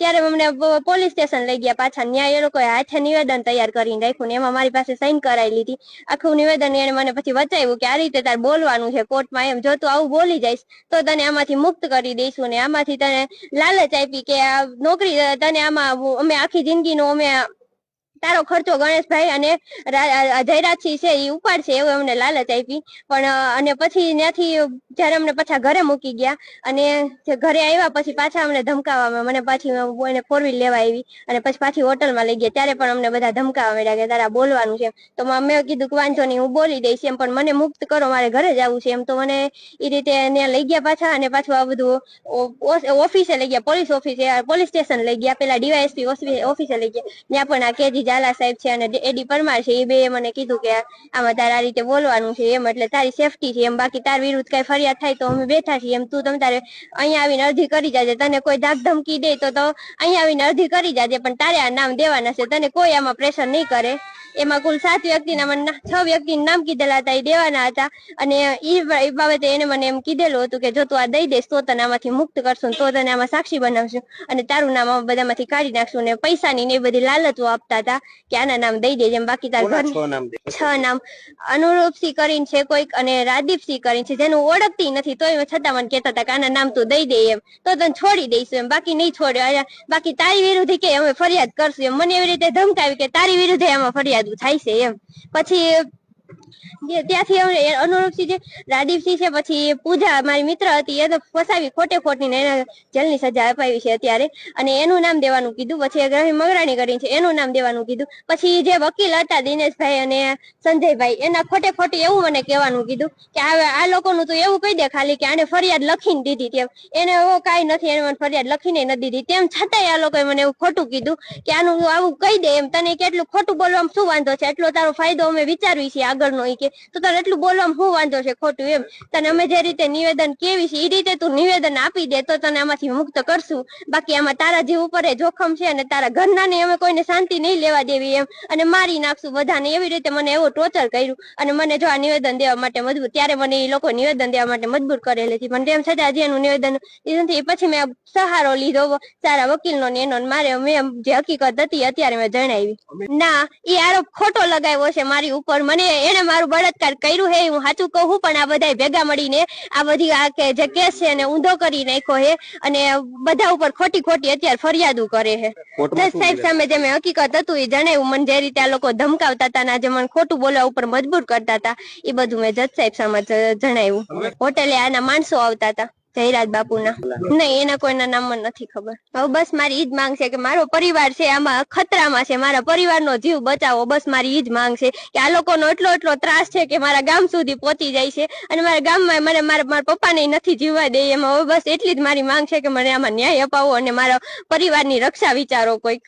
ત્યારે અમને police station લઈ ગયા પાછા. ન્યાય એ લોકોએ હાથે નિવેદન તૈયાર કરીને રાખ્યું એમાં મારી પાસે સાઈન કરાવી લીધી. આખું નિવેદન એને મને પછી વચાવ્યું કે આ રીતે તારે બોલવાનું છે કોર્ટમાં એમ. જો તું આવું બોલી જઈશ, તો તને આમાંથી મુક્ત કરી દઈશું ને આમાંથી તને લાલચ આપી કે આ નોકરી, તને આમાં અમે આખી જિંદગીનો અમે તારો ખર્ચો ગણેશભાઈ અને જયરાજસિંહ છે એ ઉપાડશે એવું અમને લાલચ આપી. પણ અને પછી ત્યાંથી જયારે અમને પાછા ઘરે મૂકી ગયા અને ઘરે આવ્યા પછી પાછા અમને ધમકાવવા મને પાછી એને ફોર વ્હીલ લેવા આવી અને પછી પાછી હોટલમાં લઈ ગયા. ત્યારે પણ અમને બધા ધમકાવવા મળ્યા કે તારા બોલવાનું છે તો મેં કીધું કે વાંધો નહીં, હું બોલી દઈશ એમ, પણ મને મુક્ત કરો, મારે ઘરે જવું છે એમ. તો મને એ રીતે ત્યાં લઈ ગયા પાછા અને પાછું આ બધું ઓફિસે લઈ ગયા, પોલીસ ઓફિસે, પોલીસ સ્ટેશન લઈ ગયા, પેલા ડીવાયએસપી ઓફિસે લઈ ગયા. ત્યાં પણ આ કેજી ઝાલા સાહેબ છે અને એડી પરમાર છે, એ બે મને કીધું કે આમાં તારે આ રીતે બોલવાનું છે એમ, એટલે તારી સેફટી છે એમ, બાકી તાર વિરુદ્ધ કઈ ફરિયાદ થાય તો અમે બેઠા છીએ એમ, તું તમ તારે અહીંયા આવીને અરજી કરી જાજે, તને કોઈ ધાક ધમકી દે તો અહીંયા આવીને અરજી કરી જાજે, પણ તારે આ નામ દેવાના છે, તને કોઈ આમાં પ્રેશર નહીં કરે. એમાં કુલ સાત વ્યક્તિના મને છ વ્યક્તિના નામ કીધેલા હતા એ દેવાના હતા. અને એ બાબતે એને મને એમ કીધેલું હતું કે જો તું આ દઈ દઈશ તો તને આમાંથી મુક્ત કરશું તો તને આમાં સાક્ષી બનાવશું. અને તારું નામ બધામાંથી કાઢી નાખશું ને પૈસાની ને એ બધી લાલચો આપતા હતા કે આના નામ દઈ દેજે બાકી તાર ઘર છ નામ દે? છ નામ. અનુરૂપસિંહ કરીને છે કોઈક અને રાદીપસિંહ કરીને છે જેનું ઓળખતી નથી તોય છતાં મને કહેતા હતા કે આના નામ તું દઈ દે એમ. તો તને છોડી દઈશું એમ બાકી નહીં છોડ્યો. બાકી તારી વિરુદ્ધ કે અમે ફરિયાદ કરશું એમ. મને એવી રીતે ધમકાવી કે તારી વિરુદ્ધ એમાં ફરિયાદ થાય છે એમ. પછી જે ત્યાંથી અનુરૂપસિંહ છે રાદીપસિંહ છે, પછી પૂજા મારી મિત્ર હતી, એ તો ફસાવી ખોટે ખોટી ને એને જેલની સજા અપાવી છે અત્યારે. અને એનું નામ દેવાનું કીધું, પછી એક મગરાણી કરી છે, એનું નામ દેવાનું કીધું. પછી જે વકીલ હતા, દિનેશભાઈ અને સંજયભાઈ, એના ખોટે ખોટી એવું મને કહેવાનું કીધું કે આ આ લોકોનું તું એવું કહી દે ખાલી કે આને ફરિયાદ લખીને દીધી તેમ. એને એવો કાંઈ નથી, એને મને ફરિયાદ લખીને નથી દીધી. તેમ છતાંય આ લોકોએ મને એવું ખોટું કીધું કે આનું આવું કહી દે એમ. તને કેટલું ખોટું બોલવામાં શું વાંધો છે? એટલો તારો ફાયદો અમે વિચારવી છીએ આગળનો કે તો તારે એટલું બોલવામાં શું વાંધો છે ખોટું એમ? તને અમે જે રીતે નિવેદન કેવી છે એ રીતે તું નિવેદન આપી દે તો તને આમાંથી મુક્ત કરશું. બાકી આમાં તારા જીવ ઉપર જોખમ છે અને તારા ઘરના ને અમે કોઈને શાંતિ નહીં લેવા દેવી એમ. અને મારી નાખશું બધાને. એવી રીતે મને એવો ટોર્ચર કર્યું અને મને જો આ નિવેદન દેવા માટે મજબૂર ત્યારે મને એ લોકો નિવેદન દેવા માટે મજબૂર કરેલી હતી. પણ તેમ છતાં આજે એનું નિવેદન એ પછી મેં સહારો લીધો સારા વકીલ નો એનો મારે મેં જે હકીકત હતી અત્યારે મેં જણાવી. ના એ આરોપ ખોટો લગાવ્યો છે મારી ઉપર. મને એને મારું બળાત્કાર કર્યું હે હું સાચું કહું પણ આ બધા ભેગા મળીને આ બધી આ કે જે કેસ છે એને ઊંધો કરી નાખ્યો હે અને બધા ઉપર ખોટી ખોટી અત્યારે ફરિયાદો કરે હે. સાહેબ સામે જે મેં હકીકત હતું એ જણાવ્યું મને જે રીતે આ લોકો ધમકાવતા હતા ને જે મને ખોટું બોલવા ઉપર મજબૂર કરતા હતા એ બધું મેં જજ સાહેબ સામે જણાવ્યું. હોટેલે આના માણસો આવતા હતા. જયરાજ બાપુના. નહીં એના કોઈના નામ નથી ખબર. હવે બસ મારી ઈજ માંગ છે કે મારો પરિવાર છે આમાં ખતરામાં છે મારા પરિવારનો જીવ બચાવો બસ મારી ઈ જ માંગ છે કે આ લોકોનો એટલો એટલો ત્રાસ છે કે મારા ગામ સુધી પહોંચી જાય છે અને મારા ગામમાં મને મારા મારા પપ્પાને નથી જીવવા દે. એમાં હવે બસ એટલી જ મારી માંગ છે કે મને આમાં ન્યાય અપાવો અને મારા પરિવારની રક્ષા વિચારો કોઈક.